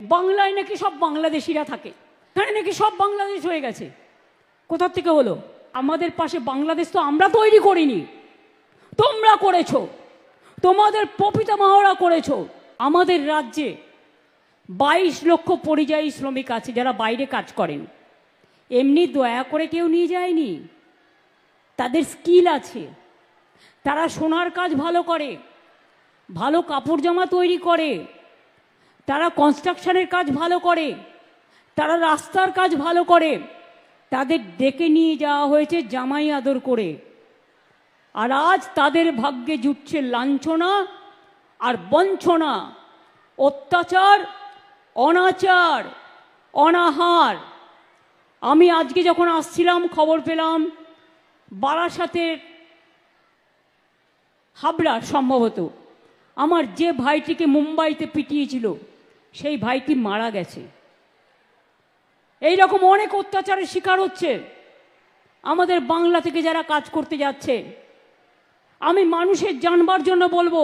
বাংলায় নাকি সব বাংলাদেশিরা থাকে? এখানে নাকি সব বাংলাদেশ হয়ে গেছে। কোথার থেকে হলো? আমাদের পাশে বাংলাদেশ তো আমরা তৈরি করিনি। তোমরা করেছ। তোমাদের পপিতা মাহরা করেছ। আমাদের রাজ্যে বাইশ লক্ষ পরিযায়ী শ্রমিক আছে যারা বাইরে কাজ করেন। এমনি দয়া করে কেউ নিয়ে যায়নি। তাদের স্কিল আছে। তারা সোনার কাজ ভালো করে, ভালো কাপড় জামা তৈরি করে। তারা কনস্ট্রাকশনের কাজ ভালো করে, তারা রাস্তার কাজ ভালো করে, তাদের ডেকে নিয়ে যাওয়া হয়েছে জামাই আদর করে। আর আজ তাদের ভাগ্যে জুটছে লাঞ্ছনা আর বঞ্চনা, অত্যাচার, অনাচার, অনাহার। আমি আজকে যখন আসছিলাম, খবর পেলাম, বারাসাতের হাবড়া সম্ভবত, আমার যে ভাইটিকে মুম্বাইতে পিটিয়েছিল সেই ভাইটি মারা গেছে। এই রকম অনেক অত্যাচারের শিকার হচ্ছে। আমাদের বাংলা থেকে যারা কাজ করতে যাচ্ছে, আমি মানুষের জানবার জন্য বলব,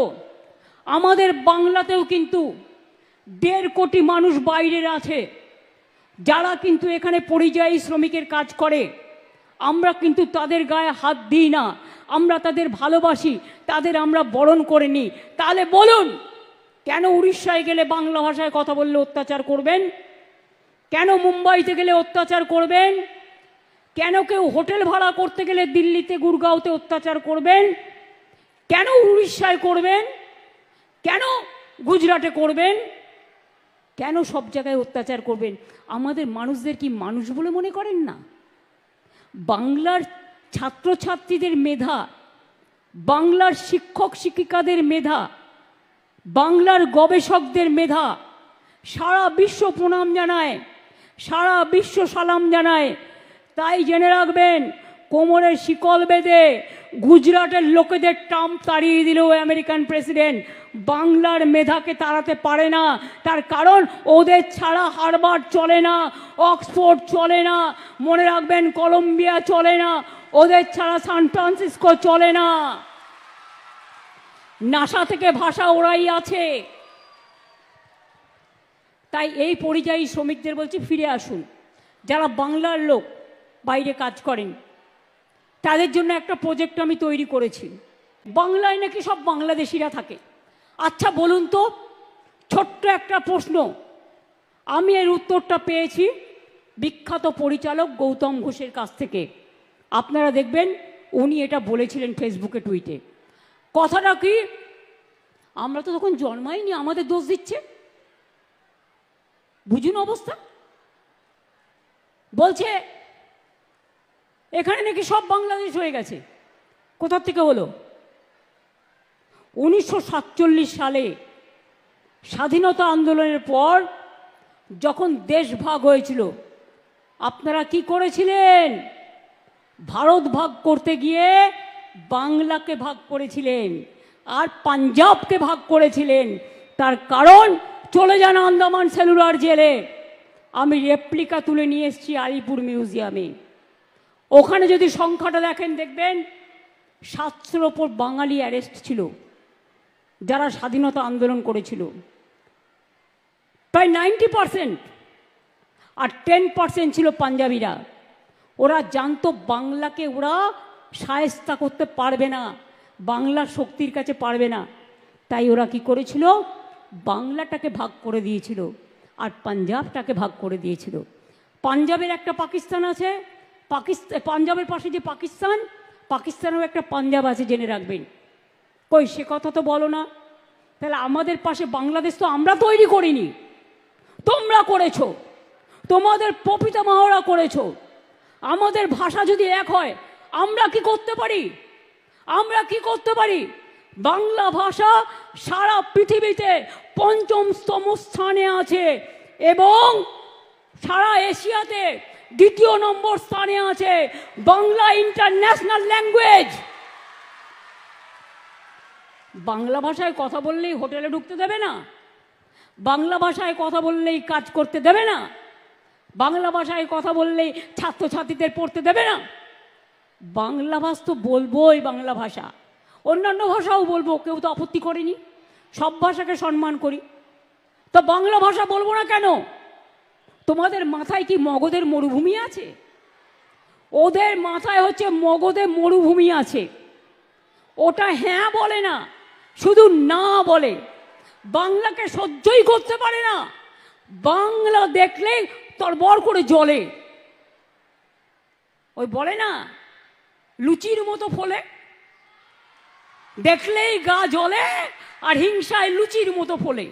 আমাদের বাংলাতেও কিন্তু দেড় কোটি মানুষ বাইরের আছে। যারা কিন্তু এখানে পরিযায়ী শ্রমিকের কাজ করে, আমরা কিন্তু তাদের গায়ে হাত দিই না। আমরা তাদের ভালোবাসি, তাদের আমরা বরণ করে নিই। তাহলে বলুন কেন উড়িষ্যায় গেলে বাংলা ভাষায় কথা বললে অত্যাচার করবেন? কেন মুম্বাইতে গেলে অত্যাচার করবেন? কেন কেউ হোটেল ভাড়া করতে গেলে দিল্লিতে, গুরগাঁওতে অত্যাচার করবেন? কেন উড়িষ্যায় করবেন? কেন গুজরাটে করবেন? কেন সব জায়গায় অত্যাচার করবেন? আমাদের মানুষদের কি মানুষ বলে মনে করেন না? বাংলার ছাত্রছাত্রীদের মেধা, বাংলার শিক্ষক শিক্ষিকাদের মেধা বাংলার গবেষকদের মেধা সারা বিশ্ব প্রণাম জানায়, সারা বিশ্ব সালাম জানায়। তাই জেনে রাখবেন, কোমরের শিকল বেঁধে গুজরাটের লোকেদের ট্রাম্প তাড়িয়ে দিল আমেরিকান প্রেসিডেন্ট বাংলার মেধাকে তাড়াতে পারে না। তার কারণ, ওদের ছাড়া হারবার চলে না, অক্সফোর্ড চলে না, মনে রাখবেন কলম্বিয়া চলে না, ওদের ছাড়া সান ফ্রান্সিসকো চলে না। নাসা থেকে ভাষা ওরাই আছে। তাই এই পরিযায়ী শ্রমিকদের বলছি, ফিরে আসুন। যারা বাংলার লোক, বাইরে কাজ করেন, তাদের জন্য একটা প্রজেক্ট আমি তৈরি করেছি। বাংলায় নাকি সব বাংলাদেশিরা থাকে। আচ্ছা বলুন তো, ছোট্ট একটা প্রশ্ন। আমি এর উত্তরটা পেয়েছি বিখ্যাত পরিচালক গৌতম ঘোষের কাছ থেকে। আপনারা দেখবেন, উনি এটা বলেছিলেন ফেসবুকে টুইটে কথাটা কি? আমরা তো তখন জন্মাইনি, আমাদের দোষ দিচ্ছে। বুঝুন অবস্থা? বলছে, এখানে নাকি সব বাংলাদেশ হয়ে গেছে। কোথার থেকে হলো? উনিশশো সাতচল্লিশ সালে স্বাধীনতা আন্দোলনের পর যখন দেশ ভাগ হয়েছিল, আপনারা কি করেছিলেন? ভারত ভাগ করতে গিয়ে বাংলাকে ভাগ করেছিলেন, আর পাঞ্জাবকে ভাগ করেছিলেন। তার কারণ, চলে যান আন্দামান সেলুলার জেলে। আমি রেপ্লিকা তুলে নিয়ে এসেছি আলিপুর মিউজিয়ামে ওখানে যদি সংখ্যাটা দেখেন, দেখবেন সাতশোর ওপর বাঙালি অ্যারেস্ট ছিল, যারা স্বাধীনতা আন্দোলন করেছিল। প্রায় নাইনটি পারসেন্ট আর টেন পারসেন্ট ছিল পাঞ্জাবিরা। ওরা জানতো বাংলাকে ওরা সায়স্তা করতে পারবে না বাংলার শক্তির কাছে পারবে না। তাই ওরা কি করেছিল? বাংলাটাকে ভাগ করে দিয়েছিল আর পাঞ্জাবটাকে ভাগ করে দিয়েছিল। পাঞ্জাবের একটা পাকিস্তান আছে পাকিস্তান পাঞ্জাবের পাশে যে পাকিস্তান, পাকিস্তানেও একটা পাঞ্জাব আছে জেনে রাখবেন। কই, সে কথা তো বলো না। তাহলে আমাদের পাশে বাংলাদেশ তো আমরা তৈরি করিনি। তোমরা করেছ। তোমাদের পপিতা মাহরা করেছ। আমাদের ভাষা যদি এক হয় আমরা কি করতে পারি? আমরা কি করতে পারি? বাংলা ভাষা সারা পৃথিবীতে পঞ্চমতম স্থানে আছে এবং সারা এশিয়াতে দ্বিতীয় নম্বর স্থানে আছে বাংলা ইন্টারন্যাশনাল ল্যাঙ্গুয়েজ। বাংলা ভাষায় কথা বললেই হোটেলে ঢুকতে দেবে না। বাংলা ভাষায় কথা বললেই কাজ করতে দেবে না। বাংলা ভাষায় কথা বললেই ছাত্রছাত্রীদের পড়তে দেবে না। বাংলা ভাষা তো বলবোই বাংলা ভাষা। অন্যান্য ভাষাও বলব, কেউ তো আপত্তি করেনি। সব ভাষাকে সম্মান করি। তো বাংলা ভাষা বলব না কেন? তোমাদের মাথায় কি মগদের মরুভূমি আছে? ওদের মাথায় হচ্ছে মগধে মরুভূমি আছে। ওটা হ্যাঁ বলে না, শুধু না বলে। বাংলাকে সহ্যই করতে পারে না। বাংলা দেখলে তরবর করে জলে ওই বলে না লুচির মতো ফলে। দেখলেই গা জ্বলে আর হিংসায় লুচির মতো ফলে।